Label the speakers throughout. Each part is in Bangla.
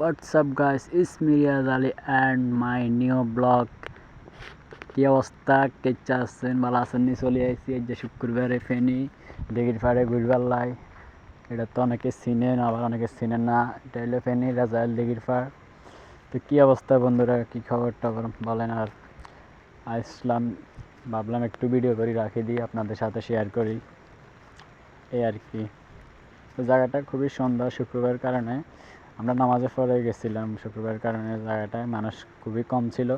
Speaker 1: Up guys, it's me Riyaz Ali and my new blog কি অবস্থা? কেচ্ছা আছেন? ভালো আছেন নি? চলে আইসি এই যে শুক্রবারে ফেনি। দিঘির পাড়ে ঘুরবার লাই। এটা তো অনেকে চিনেন আবার অনেকে চিনেন না। এটা হলো ফেনি রাজাইল দিঘির পাড় তো কী অবস্থা বন্ধুরা? কী খবর টবর বলেন আর। আসলাম ভাবলাম একটু ভিডিও করি রাখি দিই আপনাদের সাথে শেয়ার করি। এই আর কি। তো জায়গাটা খুবই সুন্দর শুক্রবার কারণে। আমরা নামাজে পড়ে গেছিলাম শুক্রবার কারণে জায়গাটায়, মানুষ খুবই কম ছিল।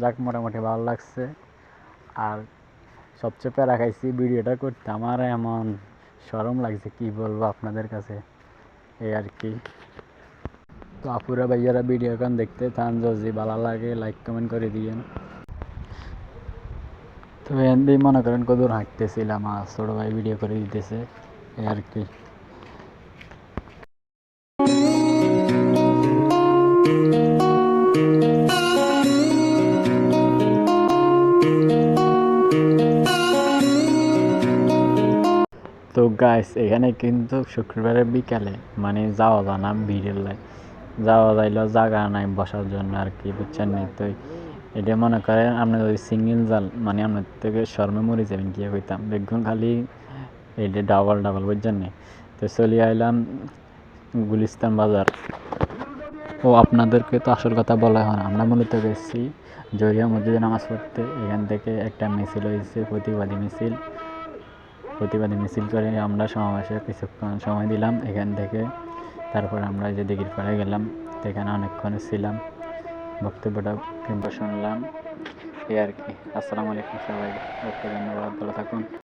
Speaker 1: যাক, মোটামুটি ভালো লাগছে। আর সবচেয়ে প্যারা খাইছি ভিডিওটা করতে। আমার এমন সরম লাগছে, কি বলব আপনাদের কাছে? এই আর কি। তো আপুরা, ভাইয়ারা, ভিডিও গান দেখতে থান, যদি ভালো লাগে লাইক কমেন্ট করে দিয়েন। তো এমনি মনে করেন কদূর হাঁটতেছিলাম, আর ছোটো ভাই ভিডিও করে দিতেছে। এই আর কি। তো গাইস এখানে কিন্তু শুক্রবারে বিকালে মানে যাওয়া যায় না ভিড়ের লাই। যাওয়া যাইলেও জায়গা নাই বসার জন্য আর কি, বুঝছেন নি? তো এটা মনে করেন আপনার ওই সিঙ্গেল জাল মানে আপনার থেকে শর্মে মরে যাবেন, কি হইতাম দেখুন খালি এটা ডাবল ডাবল বুঝছেন নি? তো চলে আইলাম গুলিস্তান বাজার। ও, আপনাদেরকে তো আসল কথা বলা হয় না। আমরা মূলত গেছি জরিয়া মসজিদে নামাজ পড়তে। এখান থেকে একটা মিছিল হয়েছে, প্রতিবাদী মিছিল। প্রতিবাদী মিছিল করে আমরা সমাবেশে কিছুক্ষণ সময় দিলাম এখান থেকে। তারপর আমরা যে দিঘির পাড়ে গেলাম, সেখানে অনেকক্ষণ ছিলাম, বক্তব্যটা শুনলাম। এই আর কি। আসসালামু আলাইকুম সবাই ওকে, ধন্যবাদ। ভালো থাকুন।